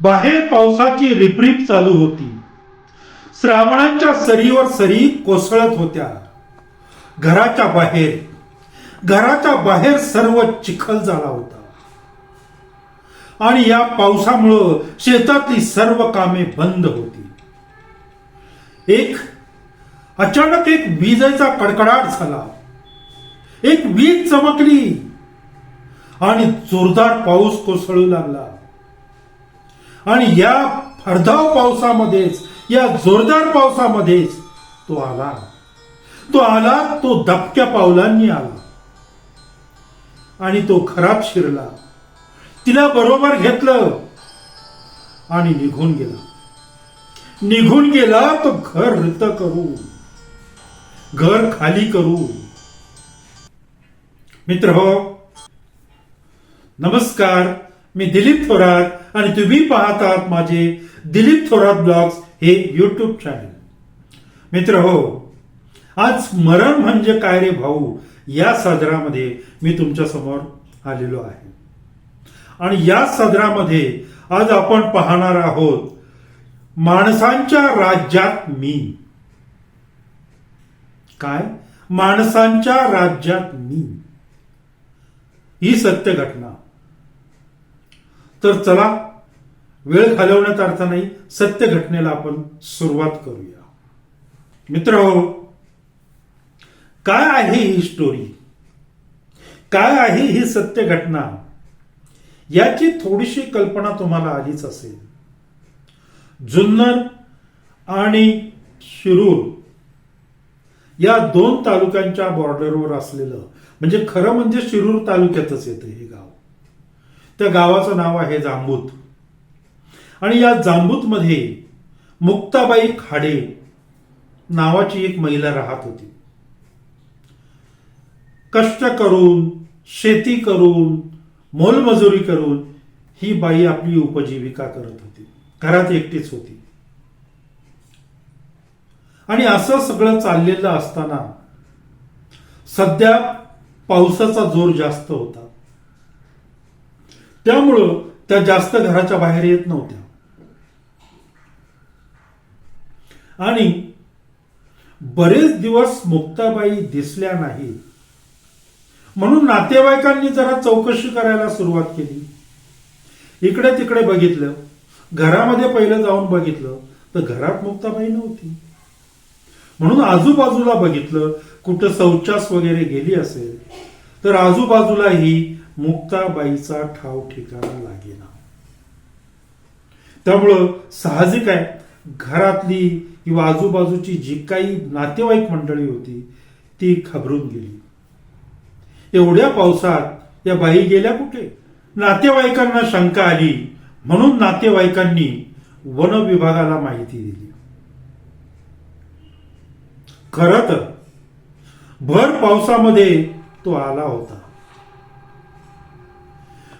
बाहेर पावसाची रिपरिप चालू होती. श्रावणांच्या सरीवर सरी कोसळत होत्या. घराच्या बाहेर घराच्या बाहेर सर्व चिखल झाला होता. आणि या पावसामुळं शेतातली सर्व कामे बंद होती. एक अचानक एक विजेचा कडकडाट झाला. एक वीज चमकली. आणि जोरदार पाऊस कोसळू लागला. आणि या फरधाव पावसामध्येच या जोरदार पावसामध्येच तो आला. तो आला तो दबक्या पावलांनी आला. आणि तो खराब शिरला. तिला बरोबर घेतलं आणि निघून गेला. निघून गेला तो घर रित करू घर खाली करू मित्र हो नमस्कार. मी दिलीप थोरात. आणि तुम्ही पाहतात माझे दिलीप थोरात ब्लॉग्स हे युट्यूब चॅनल मित्र हो आज स्मरण म्हणजे काय रे भाऊ? या सदरामध्ये मी तुमच्यासमोर आलेलो आहे. आणि या सदरामध्ये आज आपण पाहणार आहोत माणसांच्या राज्यात मी. काय? माणसांच्या राज्यात मी. ही सत्य घटना. तर चला वेळ घालवण्यात अर्थ नाही सत्य घटनेला आपण सुरुवात करूया. मित्र हो काय आहे ही स्टोरी काय आहे ही सत्य घटना? याची थोडीशी कल्पना तुम्हाला आलीच असेल. जुन्नर आणि शिरूर या दोन तालुक्यांच्या बॉर्डरवर असलेलं म्हणजे खरं म्हणजे शिरूर तालुक्यातच येतं हे गाव. त्या गावाचं नाव आहे जांबूत आणि या जांबूतमध्ये मुक्ताबाई खाडे नावाची एक महिला राहत होती. कष्ट करून शेती करून मोलमजुरी करून ही बाई आपली उपजीविका करत होती. घरात एकटीच होती. आणि असं सगळं चाललेलं असताना सध्या पावसाचा जोर जास्त होता. त्यामुळं त्या जास्त घराच्या बाहेर येत नव्हत्या. आणि बरेच दिवस मुक्ताबाई दिसल्या नाही. म्हणून नातेवाईकांनी जरा चौकशी करायला सुरुवात केली. इकडे तिकडे बघितलं. घरामध्ये पहिलं जाऊन बघितलं तर घरात मुक्ताबाई नव्हती. म्हणून आजूबाजूला बघितलं कुठं शौचास वगैरे गेली असेल तर आजूबाजूलाही मुक्ताबाईचा ठाव ठिकाणा लागेना. त्यामुळं साहजिक आहे घरातली किंवा आजूबाजूची जी काही नातेवाईक मंडळी होती ती घाबरून गेली. एवढ्या पावसात या बाई गेल्या कुठे? नातेवाईकांना शंका आली म्हणून नातेवाईकांनी वन विभागाला माहिती दिली. खर तर भर पावसामध्ये तो आला होता.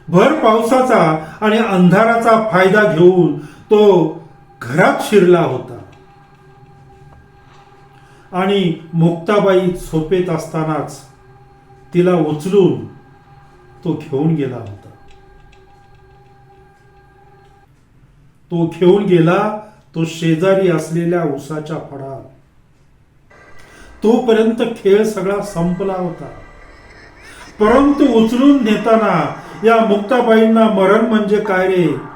भर पावसाचा आणि अंधाराचा फायदा घेऊन तो घरात शिरला होता. आणि मुक्ताबाई झोपेत असतानाच तिला उचलून तो घेऊन गेला होता. तो घेऊन गेला तो शेजारी असलेल्या उसाच्या फळात. तोपर्यंत खेळ सगळा संपला होता. परंतु उचलून नेताना या मुक्ताबाईंना मरण म्हणजे काय रे?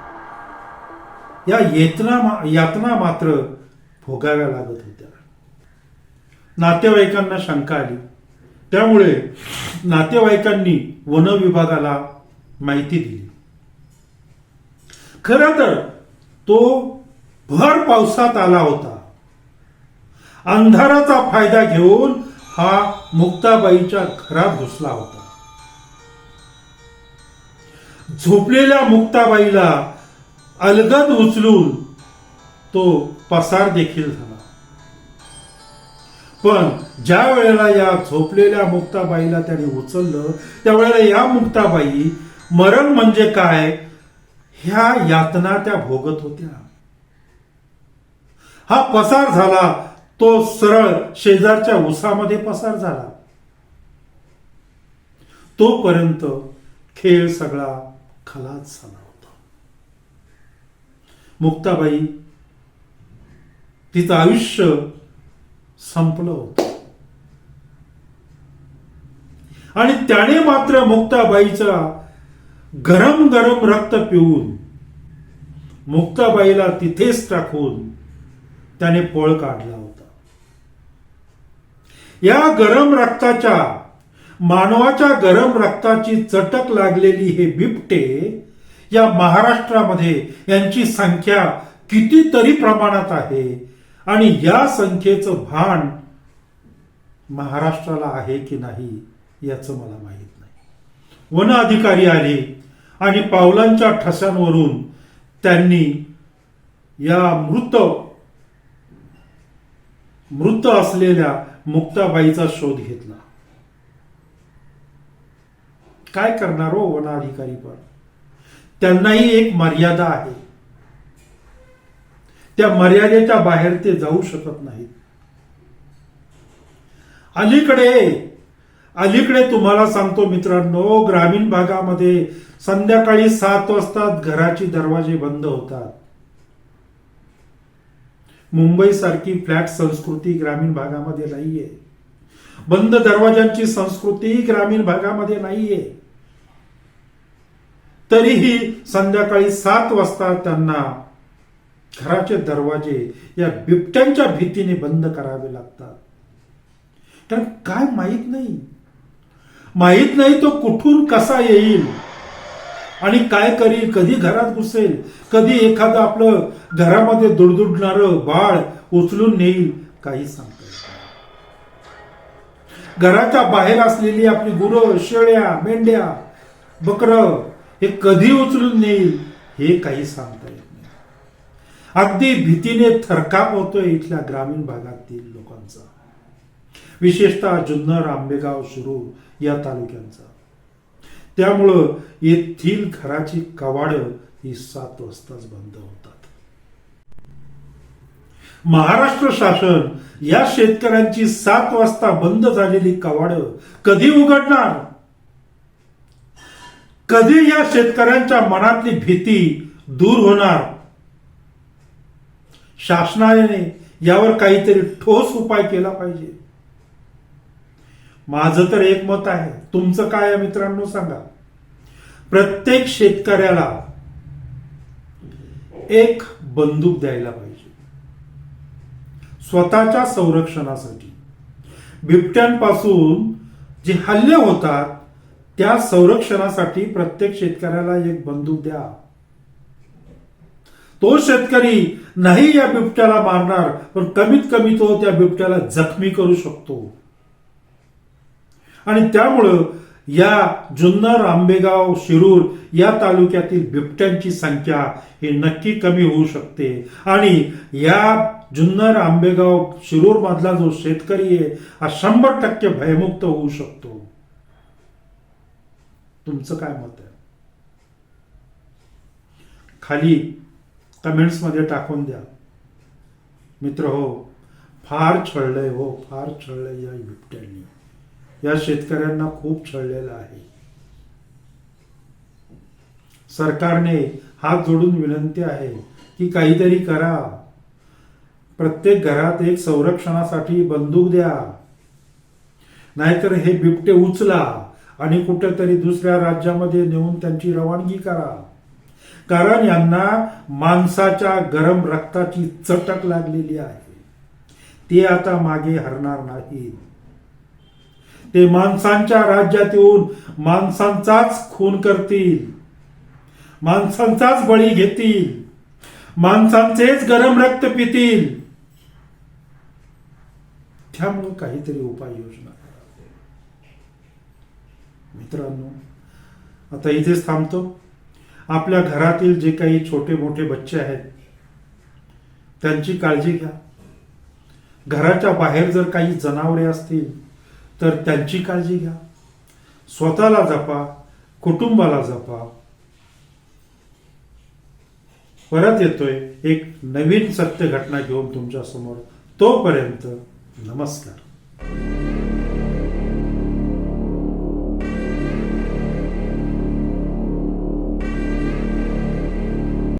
या येतना यातना मात्र भोगाव्या लागत होत्या. नातेवाईकांना शंका आली. त्यामुळे नातेवाईकांनी वन विभागाला माहिती दिली. खर तर तो भर पावसात आला होता. अंधाराचा फायदा घेऊन हा मुक्ताबाईच्या घरात घुसला होता. झोपलेल्या मुक्ताबाईला अलगद उचलून तो पसार देखील झाला. पण ज्या वेळेला या झोपलेल्या मुक्ताबाईला त्याने उचललं त्यावेळेला या मुक्ताबाई मरण म्हणजे काय? ह्या यातना त्या भोगत होत्या. हा पसार झाला तो सरळ शेजारच्या उसामध्ये पसार झाला. तोपर्यंत खेळ सगळा खलाच झाला. मुक्ताबाई तिचं आयुष्य संपलं होत. आणि त्याने मात्र मुक्ताबाईचा गरम गरम रक्त पिऊन मुक्ताबाईला तिथेच टाकून त्याने पळ काढला होता. या गरम रक्ताच्या मानवाच्या गरम रक्ताची चटक लागलेली हे बिबटे या महाराष्ट्रामध्ये यांची संख्या कितीतरी प्रमाणात आहे. आणि या संख्येचं भान महाराष्ट्राला आहे की नाही याचं मला माहीत नाही. वन अधिकारी आले आणि पावलांच्या ठसांवरून त्यांनी या मृत मृत असलेल्या मुक्ताबाईचा शोध घेतला. काय करणार हो वन अधिकारी पण? त्यांनाही एक मर्यादा आहे. त्या मर्यादेच्या बाहेर ते जाऊ शकत नाहीत. अलीकडे अलीकडे तुम्हाला सांगतो मित्रांनो ग्रामीण भागामध्ये संध्याकाळी सात वाजता घराची दरवाजे बंद होतात. मुंबई सारखी फ्लॅट संस्कृती ग्रामीण भागामध्ये नाहीये. बंद दरवाजांची संस्कृती ग्रामीण भागामध्ये नाहीये. तरीही संध्याकाळी सात वाजता त्यांना घराचे दरवाजे या बिबट्यांच्या भीतीने बंद करावे लागतात. कारण काय माहीत नाही? माहीत नाही तो कुठून कसा येईल? आणि काय करील? कधी घरात घुसेल? कधी एखादं आपलं घरामध्ये दुडदुडणार बाळ उचलून नेईल? काही सांगता नाही. घराच्या बाहेर असलेली आपली गुरं शेळ्या मेंढ्या बकरं हे कधी उचलून नेईल हे काही सांगता येत नाही. अगदी भीतीने थरकाप होतोय इथल्या ग्रामीण भागातील लोकांचा. विशेषतः जुन्नर आंबेगाव सुरू या तालुक्यांचा. त्यामुळं येथील घराची कवाडं ही सात वाजताच बंद होतात. महाराष्ट्र शासन या शेतकऱ्यांची सात वाजता बंद झालेली कवाडं कधी उघडणार? कधी या शेतकऱ्यांच्या मनातली भीती दूर होणार? शासनाने यावर काहीतरी ठोस उपाय केला पाहिजे. माझं तर एक मत आहे. तुमचं काय आहे मित्रांनो सांगा. प्रत्येक शेतकऱ्याला एक बंदूक द्यायला पाहिजे. स्वतःच्या संरक्षणासाठी. बिबट्यांपासून जे हल्ले होतात त्या संरक्षणासाठी प्रत्येक शेतकऱ्याला एक बंदूक द्या. तो शेतकरी नाही या बिबट्याला मारणार पण कमीत कमी तो त्या बिबट्याला जखमी करू शकतो. आणि त्यामुळं या जुन्नर आंबेगाव शिरूर या तालुक्यातील बिबट्यांची संख्या ही नक्की कमी होऊ शकते. आणि या जुन्नर आंबेगाव शिरूर मधला जो शेतकरी आहे हा शंभर टक्के भयमुक्त होऊ शकतो. तुमचं काय मत आहे? खाली कमेंट्समध्ये टाकून द्या. मित्र हो फार छळलंय हो फार छळलंय या बिबट्यांनी या शेतकऱ्यांना खूप छळलेलं आहे. सरकारने हात जोडून विनंती आहे की काहीतरी करा. प्रत्येक घरात एक संरक्षणासाठी बंदूक द्या. नाहीतर हे बिबटे उचला. आणि कुठेतरी दुसऱ्या राज्यामध्ये नेऊन त्यांची रवानगी करा. कारण यांना माणसाच्या गरम रक्ताची चटक लागलेली आहे. ते आता मागे हरणार नाहीत ते माणसांच्या राज्यात येऊन माणसांचाच खून करतील. माणसांचाच बळी घेतील. माणसांचेच गरम रक्त पितील. त्यामुळे काहीतरी उपाययोजना. करा मित्रांनो आता इथेच थांबतो. आपल्या घरातील जे काही छोटे मोठे बच्चे आहेत त्यांची काळजी घ्या. घराच्या बाहेर जर काही जनावरे असतील तर त्यांची काळजी घ्या. स्वतःला जपा कुटुंबाला जपा. परत येतोय एक नवीन सत्य घटना घेऊन तुमच्यासमोर तोपर्यंत नमस्कार.